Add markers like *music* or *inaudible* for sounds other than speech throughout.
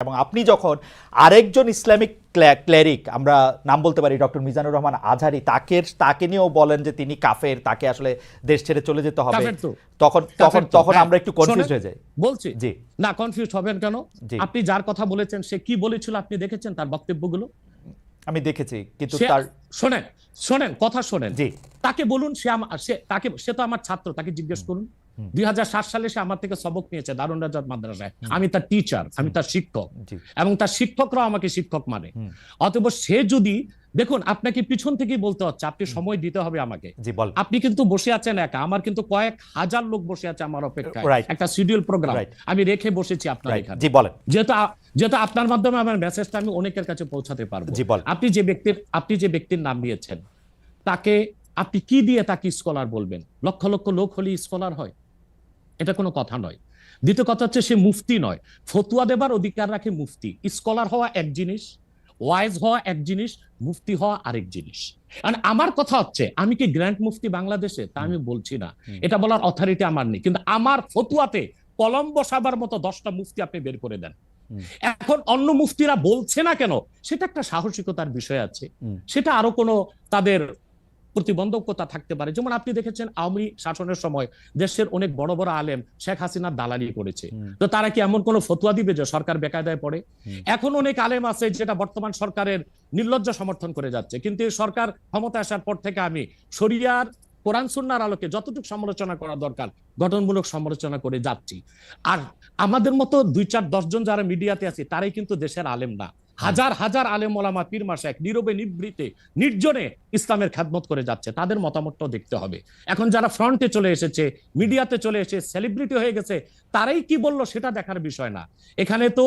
এবং আপনি যখন আরেকজন ইসলামিক ক্লেরিক আমরা নাম বলতে পারি ডক্টর মিজানুর রহমান আজহারি তাকে তাকে নিয়েও বলেন যে তিনি কাফের তাকে আসলে দেশ ছেড়ে চলে যেতে হবে তখন তখন তখন হ্যাঁ। আমরা একটু কনফিউজ হয়ে যাই। বলছি। জি। না কনফিউজ হবেন কেন। আপনি যার কথা বলেছেন সে কি বলেছিল আপনি দেখেছেন তার বক্তব্যগুলো? আমি দেখেছি কিন্তু তার শোনেন শোনেন কথা শোনেন। জি। তাকে বলুন সে আমার সে তাকে সে তো আমার ছাত্র তাকে জিজ্ঞেস করুন। দুই সালে সে আমার থেকে সবক নিয়েছে দারুণ রাজার মাদ্রাসায়। আমি তার টিচার আমি তার শিক্ষক। এবং তার শিক্ষকরাও আমাকে শিক্ষক মানে। অতএব সে যদি দেখুন আপনাকে পিছন থেকে বলতে হচ্ছে আপনি সময় দিতে হবে আমাকে। আপনি কিন্তু বসে আছেন একা আমার কিন্তু কয়েক হাজার লোক বসে আছে আমার অপেক্ষায়। একটা শিডিউল প্রোগ্রাম আমি রেখে বসেছি আপনার এখানে। জি বলেন। যেহেতু যেহেতু আপনার মাধ্যমে আমার মেসেজটা আমি অনেকের কাছে পৌঁছাতে পারব। আপনি যে ব্যক্তির আপনি যে ব্যক্তির নাম নিয়েছেন তাকে আপনি কি দিয়ে তাকে স্কলার বলবেন? লক্ষ লক্ষ লোক হলে স্কলার হয়। এটা কোনো কথা নয়। দ্বিতীয় কথা হচ্ছে সে মুফতি নয়। ফতুয়া দেবার অধিকার রাখে মুফতি। স্কলার হওয়া এক জিনিস ওয়াইজ হওয়া এক জিনিস মুফতি হওয়া আরেক জিনিস। মানে আমার কথা হচ্ছে আমি কি গ্র্যান্ড মুফতি বাংলাদেশে? তা আমি বলছি না। এটা বলার অথরিটি আমার নেই। কিন্তু আমার ফতুয়াতে কলম বসাবার মতো দশটা মুফতি আপনি বের করে দেন। এখন অন্য মুফতিরা বলছে না কেন সেটা একটা সাহসিকতার বিষয় আছে। সেটা আরও কোনো তাদের প্রতিবন্ধকতা থাকতে পারে। যেমন আপনি দেখেছেন আওয়ামী শাসনের সময় দেশের অনেক বড় বড় আলেম শেখ হাসিনা দালালি করেছে। তো তারা কি এমন কোনো ফতুয়া দিবে যে সরকার বেকায়দায় পড়ে? এখন অনেক আলেম আছে যেটা বর্তমান সরকারের নির্লজ্জ সমর্থন করে যাচ্ছে। কিন্তু সরকার ক্ষমতা আসার পর থেকে আমি শরিয়ার কোরআন সুন্নার আলোকে যতটুকু সমালোচনা করা দরকার গঠনমূলক সমালোচনা করে যাচ্ছি। আর আমাদের মতো দুই চার দশজন যারা মিডিয়াতে আছে তারাই কিন্তু দেশের আলেম না। হাজার হাজার আলেম ওলামা পীর মাসাক নীরবে নিবৃতে নির্জনে ইসলামের খ্যাতমত করে যাচ্ছে। তাদের মতামতটাও দেখতে হবে। এখন যারা ফ্রন্টে চলে এসেছে মিডিয়াতে চলে এসে সেলিব্রিটি হয়ে গেছে তারাই কি বলল সেটা দেখার বিষয় না। এখানে তো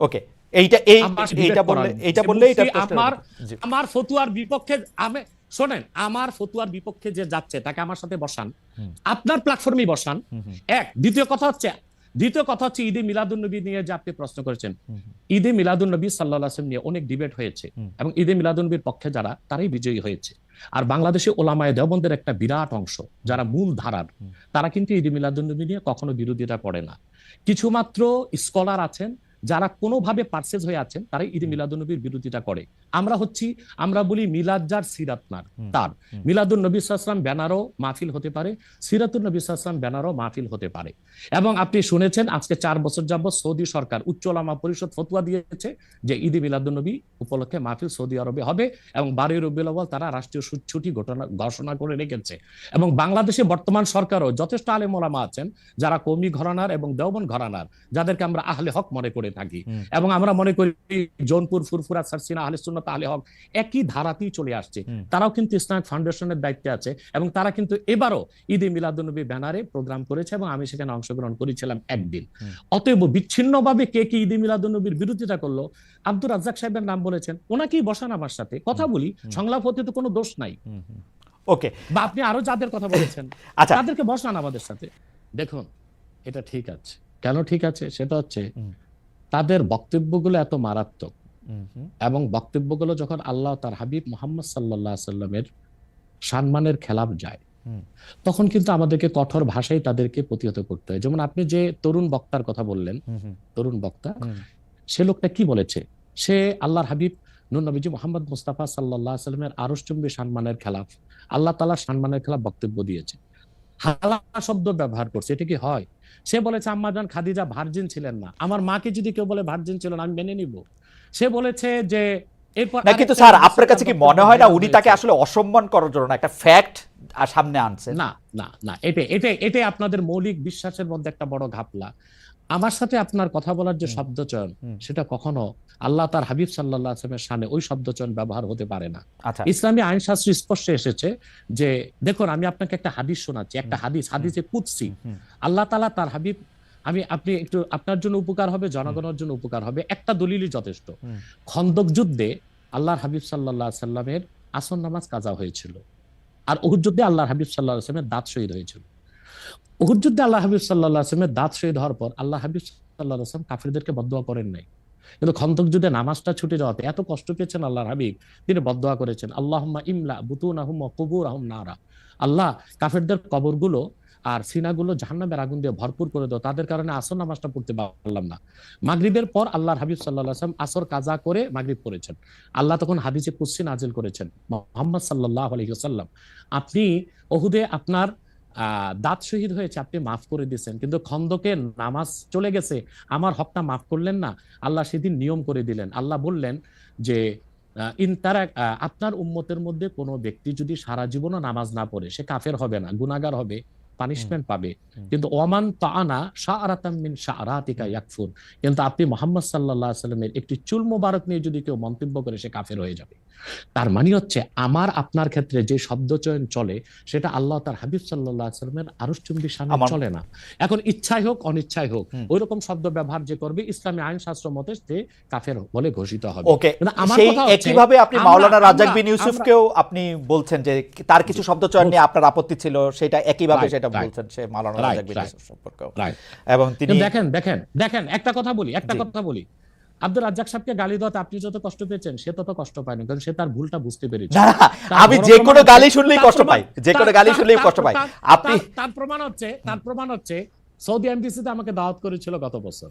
ওকে এইটা এই এইটা বললে এইটা বললে এটা আমার আমার ফতুয়ার বিপক্ষে আমি শোনেন আমার ফতুয়ার বিপক্ষে যে যাচ্ছে তাকে আমার সাথে বসান। আপনার প্ল্যাটফর্মে বসান। এক দ্বিতীয় কথা হচ্ছে দ্বিতীয় কথা হচ্ছে ঈদে মিলাদুন নবী নিয়ে যে আপনি প্রশ্ন করেছেন। ঈদে মিলাদুন নবী সাল্লাহ আসলাম নিয়ে অনেক ডিবেট হয়েছে। এবং ঈদে মিলাদুন নবীর পক্ষে যারা তারাই বিজয়ী হয়েছে। আর বাংলাদেশে ওলামায় দেওবন্দের একটা বিরাট অংশ যারা মূল ধারার তারা কিন্তু ঈদে মিলাদুন নবী নিয়ে কখনো বিরোধিতা করে না। কিছুমাত্র স্কলার আছেন যারা কোনোভাবে পার্সেজ হয়ে আছেন তারা ঈদ মিলাদুন্নবীর বিরোধিতা করে। আমরা হচ্ছি আমরা বলি মিলাদ যার সিরাতনার তার। হুম। মিলাদুন নবী সাল্লাম ব্যানারও মাহফিল হতে পারে সিরাতুল নবী সাল্লাম ব্যানারও মাহফিল হতে পারে। এবং আপনি শুনেছেন আজকে চার বছর যাবত সৌদি সরকার উচ্চ ওলামা পরিষদ ফতুয়া দিয়েছে যে ঈদ মিলাদুন নবী উপলক্ষে মাহফিল সৌদি আরবে হবে এবং বারোই রবিউল আউয়াল তারা রাষ্ট্রীয় ছুটি ঘটনা ঘোষণা করে রেখেছে। এবং বাংলাদেশে বর্তমান সরকারও যথেষ্ট আলেম ওলামা আছেন যারা কৌমি ঘরানার এবং দেওবন ঘরানার যাদেরকে আমরা আহলে হক মনে করে থাকি। এবং আমরা মনে করি জৌনপুর ফুরফুরা সারসিনা আহলে সুন্নাত আহলে হক একই ধারাতেই চলে আসছে। তারাও কিন্তু ইসলামিক ফাউন্ডেশনের দায়িত্বে আছে এবং তারা কিন্তু এবারও ঈদ এ মিলাদুন্নবী ব্যানারে প্রোগ্রাম করেছে এবং আমি সেখানে অংশগ্রহণ করেছিলাম একদিন। অতএব বিচ্ছিন্নভাবে কে কে ঈদ এ মিলাদুন্নবীর বিরোধিতা করল আব্দুর রাজ্জাক সাহেবের নাম বলেছেন ওনাকেই বসান আমার সাথে। কথা বলি সংলাপ হতে তো কোনো দোষ নাই। ওকে। বা আপনি আরও যাদের কথা বলেছেন *coughs* আচ্ছা। তাদেরকে বসান আমাদের সাথে। দেখুন এটা ঠিক আছে। কেন ঠিক আছে? সেটা হচ্ছে। তাদের বক্তব্যগুলো এত মারাত্মক। এবং বক্তব্যগুলো যখন আল্লাহ তার হাবিব মোহাম্মদ সাল্লাহ সাল্লামের সম্মানের খেলাফ যায় তখন কিন্তু আমাদেরকে কঠোর ভাষায় তাদেরকে প্রতিহত করতে হয়। যেমন আপনি যে তরুণ বক্তার কথা বললেন তরুণ বক্তা সে লোকটা কি বলেছে? সে আল্লাহর হাবিব নুর নবীজি মোহাম্মদ মুস্তাফা সাল্লাহ সাল্লামের আরশচুম্বী সম্মানের খেলাফ আল্লাহ তালা সম্মানের খেলাফ বক্তব্য দিয়েছে। হালা শব্দ ব্যবহার করছে এটা কি হয়? সে বলেছে আম্মাজান খাদিজা ভার্জিন ছিলেন না। আমার মাকে যদি কেউ বলে ভার্জিন ছিল না আমি মেনে নিব। সে বলেছে যে এরপর না কিন্তু স্যার আপনার কাছে কি মনে হয় না উনি তাকে আসলে অসম্মান করার জন্য একটা ফ্যাক্ট সামনে আনছে? না না না এটা এটা এটাই আপনাদের মৌলিক বিশ্বাসের মধ্যে একটা বড় ঘাপলা। আমার সাথে আপনার কথা বলার যে হুম। শব্দ চয়ন হুম। সেটা কখনো আল্লাহ তার হাবিব সাল্লাহ আসলামের সামনে ওই শব্দ চয়ন ব্যবহার হতে পারে না। আচ্ছা। ইসলামী আইন শাস্ত্র স্পষ্টে এসেছে যে দেখুন আমি আপনাকে একটা হাদিস শোনাচ্ছি একটা হাদিস হাদিসে কুৎসি আল্লাহ তালা তার হাবিব আমি আপনি একটু আপনার জন্য উপকার হবে জনগণের জন্য উপকার হবে একটা দলিলই যথেষ্ট। খন্দক যুদ্ধে আল্লাহর হাবিব সাল্লাহ সাল্লামের আসন নামাজ কাজা হয়েছিল। আর উহুদ যুদ্ধে আল্লাহর হাবিব সাল্লাহ আসলামের দাঁত শহীদ হয়েছিল। উহুদ যুদ্ধে আল্লাহ হাবিব সাল্লাহ আসলামের দাঁত শহীদ হওয়ার পর আল্লাহ হাবিব সাল্লাহ আসলাম কাফিরদেরকে বদোয়া করেন নাই। কিন্তু খন্দক যুদ্ধে নামাজটা ছুটে যাওয়াতে এত কষ্ট পেয়েছেন আল্লাহর হাবিব, তিনি বদোয়া করেছেন আল্লাহ ইমলা বুতুন আহম কবুর আহম নারা। আল্লাহ কাফেরদের কবরগুলো আর সিনাগুলো জাহান্নামের আগুন দিয়ে ভরপুর করে দাও তাদের কারণে আসর নামাজটা পড়তে পারলাম না। মাগরিবের পর আল্লাহর হাবিব সাল্লাহ আসলাম আসর কাজা করে মাগরিব পড়েছেন। আল্লাহ তখন হাদিসে কুসি আজিল করেছেন। মোহাম্মদ সাল্লাহ আলহিহাল্লাম আপনি ওহুদে আপনার দাঁত শহীদ হয়েছে আপনি মাফ করে দিয়েছেন। কিন্তু খন্দকে নামাজ চলে গেছে আমার হকটা মাফ করলেন না আল্লাহ সেদিন নিয়ম করে দিলেন। আল্লাহ বললেন যে আহ, তারা আপনার উম্মতের মধ্যে কোনো ব্যক্তি যদি সারা জীবনও নামাজ না পড়ে সে কাফের হবে না গুনাগার হবে পানিশমেন্ট পাবে। কিন্তু ওমান তাআনা শাআরাতাম মিন শাআরাতিকা ইয়াকফুর। কিন্তু আপনি মোহাম্মদ সাল্লাল্লাহু আলাইহি সাল্লামের একটি চুল মোবারক নিয়ে যদি কেউ মন্তব্য করে সে কাফের হয়ে যাবে। তার মানে হচ্ছে আমার আপনার ক্ষেত্রে যে শব্দ চয়ন চলে সেটা আল্লাহ তার হাবিব সাল্লাল্লাহু আলাইহি সাল্লামের আরশচুম্বী সামনে চলে না। এখন ইচ্ছাই হোক অনিচ্ছাই হোক ওই রকম শব্দ ব্যবহার যে করবে ইসলামী আইন শাস্ত্র মতে সে কাফের বলে ঘোষিত হবে। একইভাবে আপনি মাওলানা রাজাক বিন ইউসুফকেও আপনি বলছেন যে তার কিছু শব্দ চয়ন নিয়ে আপনার আপত্তি ছিল সেটা একইভাবে সেটা বলছেন সে মাওলানা রাজাক বিন ইউসুফ সম্পর্কেও। এবং তিনি দেখেন দেখেন দেখেন একটা কথা বলি একটা কথা বলি। আব্দুল রাজ্জাক সাহেবকে গালি দেওয়াতে আপনি যত কষ্ট পেয়েছেন সে তত কষ্ট পায়নি কারণ সে তার ভুলটা বুঝতে পেরেছে। আমি যে কোনো গালি শুনলেই কষ্ট পাই যে কোনো গালি শুনলেই কষ্ট পাই আপনি তার- প্রমাণ হচ্ছে তার প্রমাণ হচ্ছে সৌদি এমবিসিতে আমাকে দাওয়াত করেছিল গত বছর।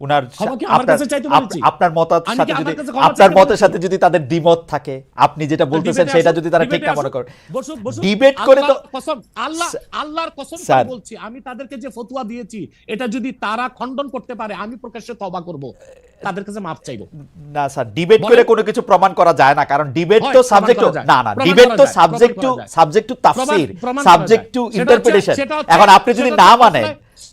উনার আপনার সাথে যদি আপনার মতের সাথে যদি তাদের দ্বিমত থাকে আপনি যেটা বলতেছেন সেটা যদি তারা ঠিক না মনে করে। বসুক, বসুক। ডিবেট করে তো আল্লাহ আল্লাহর কসম বলছি। আমি তাদেরকে যে ফতুয়া দিয়েছি এটা যদি তারা খণ্ডন করতে পারে আমি প্রকাশ্যে তবা করব। তাদের কাছে মাপ চাইব। না স্যার ডিবেট করে কোনো কিছু প্রমাণ করা যায় না কারণ ডিবেট তো সাবজেক্ট না না ডিবেট তো সাবজেক্ট টু। সাবজেক্ট টু তাফসীর সাবজেক্ট টু ইন্টারপ্রিটেশন এখন আপনি যদি না মানেন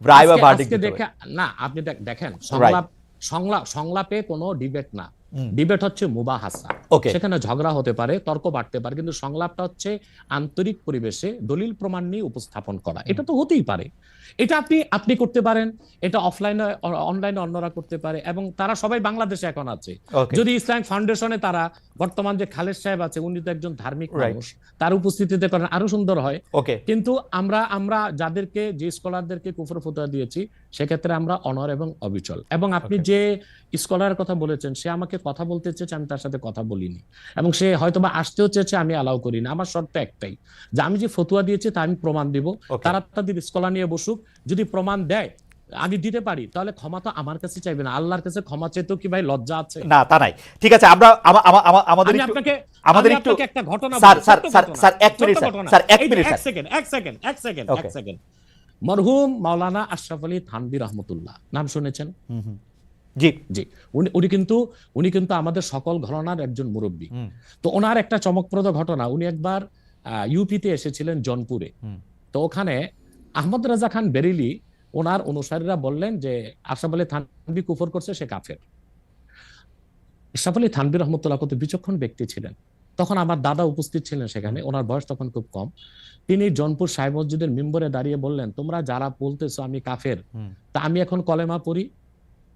রায় বা না আপনি দেখেন সংলাপ সংলাপ সংলাপে কোনো ডিবেট না। ডিবেট হচ্ছে মুবাহাসা. সেখানে ঝগড়া হতে পারে তর্ক বাড়তে পারে কিন্তু সংলাপটা হচ্ছে আন্তরিক পরিবেশে দলিল প্রমাণ নিয়ে উপস্থাপন করা। এটা তো হতেই পারে। এটা আপনি আপনি করতে পারেন এটা অফলাইনে অনলাইনে অন্যরা করতে পারে এবং তারা সবাই বাংলাদেশে এখন আছে। যদি ইসলামিক ফাউন্ডেশনে তারা বর্তমান যে খালেদ সাহেব আছে উনি তো একজন ধার্মিক মানুষ তার উপস্থিতিতে করেন আরও সুন্দর হয়। কিন্তু আমরা আমরা যাদেরকে যে স্কলারদেরকে কুফর ফতোয়া দিয়েছি সেক্ষেত্রে আমরা অনর এবং অবিচল। এবং আপনি যে স্কলারের কথা বলেছেন সে আমাকে কথা বলতে চেয়েছে আমি তার সাথে কথা বলিনি। এবং সে হয়তো বা আসতেও চেয়েছে আমি অ্যালাউ করিনি। আমার শর্ত একটাই যে আমি যে ফতুয়া দিয়েছি তা আমি প্রমাণ দিব. তারা তাদের স্কলার নিয়ে বসুক যদি প্রমাণ দেয় আমি দিতে পারি তাহলে ক্ষমা তো আমার কাছে চাইবে না। আল্লাহর কাছে ক্ষমা চাইতেও কি ভাই লজ্জা আছে? না তা নাই। ঠিক আছে আমরা আমা- আমা- আমা- আমাদের একটু- আপনাকে আমাদের একটু একটা ঘটনা স্যার, স্যার, স্যার, স্যার, এক মিনিট, স্যার, স্যার, এক মিনিট, এক। সেকেন্ড এক সেকেন্ড এক সেকেন্ড এক সেকেন্ড। মরহুম মাওলানা আশরাফ আলী থানবী রহমতুল্লাহ। নাম শুনেছেন। জি। জি। উনি উনি কিন্তু উনি কিন্তু আমাদের সকল ঘরানার একজন মুরব্বী। তো ওনার একটা চমকপ্রদ ঘটনা। উনি একবার ইউপিতে এসেছিলেন জনপুরে। তো ওখানে আহমদ রাজা খান বেরিলি ওনার অনুসারীরা বললেন যে আশরাফ আলী থানবী কুফর করছে সে কাফের। আশরাফ আলী থানবী রহমতুল্লাহ কত বিচক্ষণ ব্যক্তি ছিলেন। তখন আমার দাদা উপস্থিত ছিলেন সেখানে ওনার বয়স তখন খুব কম। তিনি জনপুর সাহেব মসজিদের মেম্বরে দাঁড়িয়ে বললেন তোমরা যারা বলতেছো আমি কাফের তা আমি এখন কলেমা পড়ি।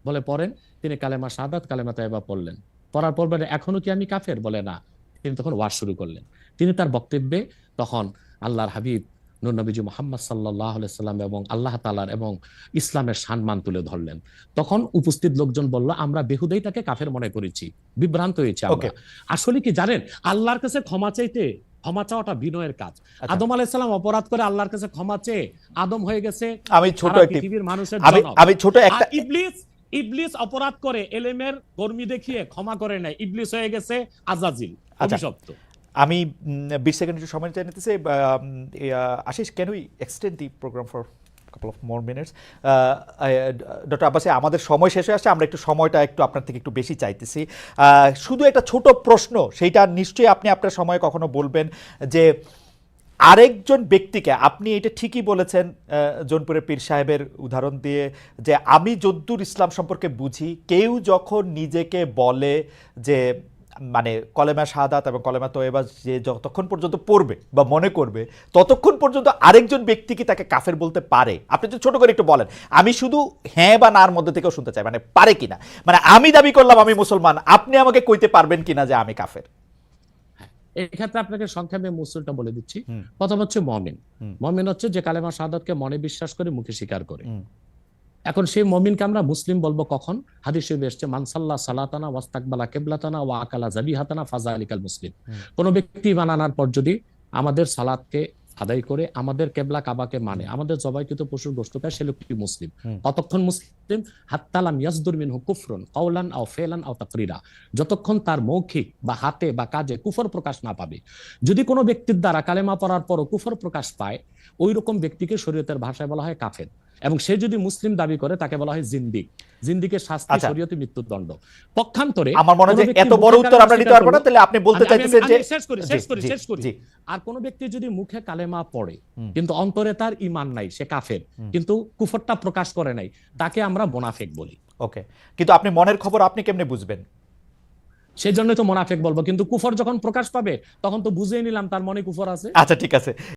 বলে পড়েন তিনি কালেমা সাদাত কালেমা তাইবা পড়লেন। পড়ার পর বলে এখনও কি আমি কাফের? বলে না। তিনি তখন ওয়াজ শুরু করলেন। তিনি তার বক্তব্যে তখন আল্লাহর হাবিব নবীজি মোহাম্মদ সাল্লাহ সাল্লাম এবং আল্লাহ তালার এবং ইসলামের সম্মান তুলে ধরলেন। তখন উপস্থিত লোকজন বলল আমরা বেহুদেই তাকে কাফের মনে করেছি বিভ্রান্ত হয়েছে আমরা। আসলে কি জানেন আল্লাহর কাছে ক্ষমা চাইতে ক্ষমা চাওয়াটা বিনয়ের কাজ। আচ্ছা। আদম আলাইসালাম অপরাধ করে আল্লাহর কাছে ক্ষমা চেয়ে আদম হয়ে গেছে। আমি ছোট পৃথিবীর মানুষের আমি ছোট একটা ইবলিস ইবলিস অপরাধ করে এলেমের কর্মী দেখিয়ে ক্ষমা করে নাই ইবলিস হয়ে গেছে আজাজিল আচ্ছা। অভিশপ্ত। আমি বিশ সেকেন্ড একটু সময় চাই নিতেছি Ashis can we extend the programme for couple of more minutes doctor আব্বাসে আমাদের সময় শেষ হয়ে আসছে, আমরা একটু সময়টা একটু আপনার থেকে একটু বেশি চাইতেছি। শুধু একটা ছোট প্রশ্ন, সেইটা নিশ্চয়ই আপনি আপনার সময় কখনো বলবেন যে, আরেকজন ব্যক্তিকে, আপনি এটা ঠিকই বলেছেন জোনপুরের পীর সাহেবের উদাহরণ দিয়ে, যে আমি যদ্দুর ইসলাম সম্পর্কে বুঝি, কেউ যখন নিজেকে বলে যে মানে কলেমা শাহাদাত এবং কলেমা তোয়েবা যে যতক্ষণ পর্যন্ত পড়বে বা মনে করবে ততক্ষণ পর্যন্ত আরেকজন ব্যক্তি কি তাকে কাফের বলতে পারে? আপনি যদি ছোট করে একটু বলেন। আমি শুধু হ্যাঁ বা নার মধ্যে থেকেও শুনতে চাই মানে পারে কিনা? মানে আমি দাবি করলাম আমি মুসলমান আপনি আমাকে কইতে পারবেন কিনা যে আমি কাফের? এক্ষেত্রে আপনাকে সংক্ষেপে মুসুলটা বলে দিচ্ছি। প্রথম হচ্ছে মমিন। মমিন হচ্ছে যে কালেমা শাহাদাতকে মনে বিশ্বাস করে মুখে স্বীকার করে। এখন সেই মমিনকে আমরা মুসলিম বলব কখন? হাদিস শরীফে এসছে মানসাল্লাহ সালাতানা ওয়াস্তাকবালা কেবলাতানা ওয়া আকালা জাবিহাতানা ফাজা আলিকাল মুসলিম। কোন ব্যক্তি বানানোর পর যদি আমাদের সালাতকে আদায় করে আমাদের কেবলা কাবাকে মানে আমাদের জবাইকৃত পশুর গোস্ত খায় সে লোকটি মুসলিম। কতক্ষণ মুসলিম হাত্তালাম ইয়াসদুর মিনহু কুফরুন কাওলান আও ফেলান আও তাকরিরা। যতক্ষণ তার মৌখিক বা হাতে বা কাজে কুফর প্রকাশ না পাবে। যদি কোনো ব্যক্তির দ্বারা কালেমা পড়ার পরও কুফর প্রকাশ পায় ওই রকম ব্যক্তিকে শরীয়তের ভাষায় বলা হয় কাফের। এবং সে যদি মুসলিম দাবি করে তাকে বলা হয় জিন্দিক। জিন্দিকের শাস্তি আচ্ছা। শরীয়তে মৃত্যুদণ্ড। পক্ষান্তরে আমার মনে হয় এত বড় উত্তর আমরা নিতে পারব না তাহলে আপনি বলতে চাইতেছেন যে শেষ করি শেষ করি শেষ করি। আর কোন ব্যক্তি যদি মুখে কালেমা পড়ে কিন্তু অন্তরে তার ঈমান নাই সে কাফের কিন্তু কুফরটা প্রকাশ করে নাই তাকে আমরা মোনাফেক বলি। ওকে। কিন্তু আপনি মনের খবর আপনি কেমনে বুঝবেন? সেই জন্যই তো মোনাফেক বলব কিন্তু কুফর যখন প্রকাশ পাবে তখন তো বুঝেই নিলাম তার মনে কুফর আছে। আচ্ছা ঠিক আছে।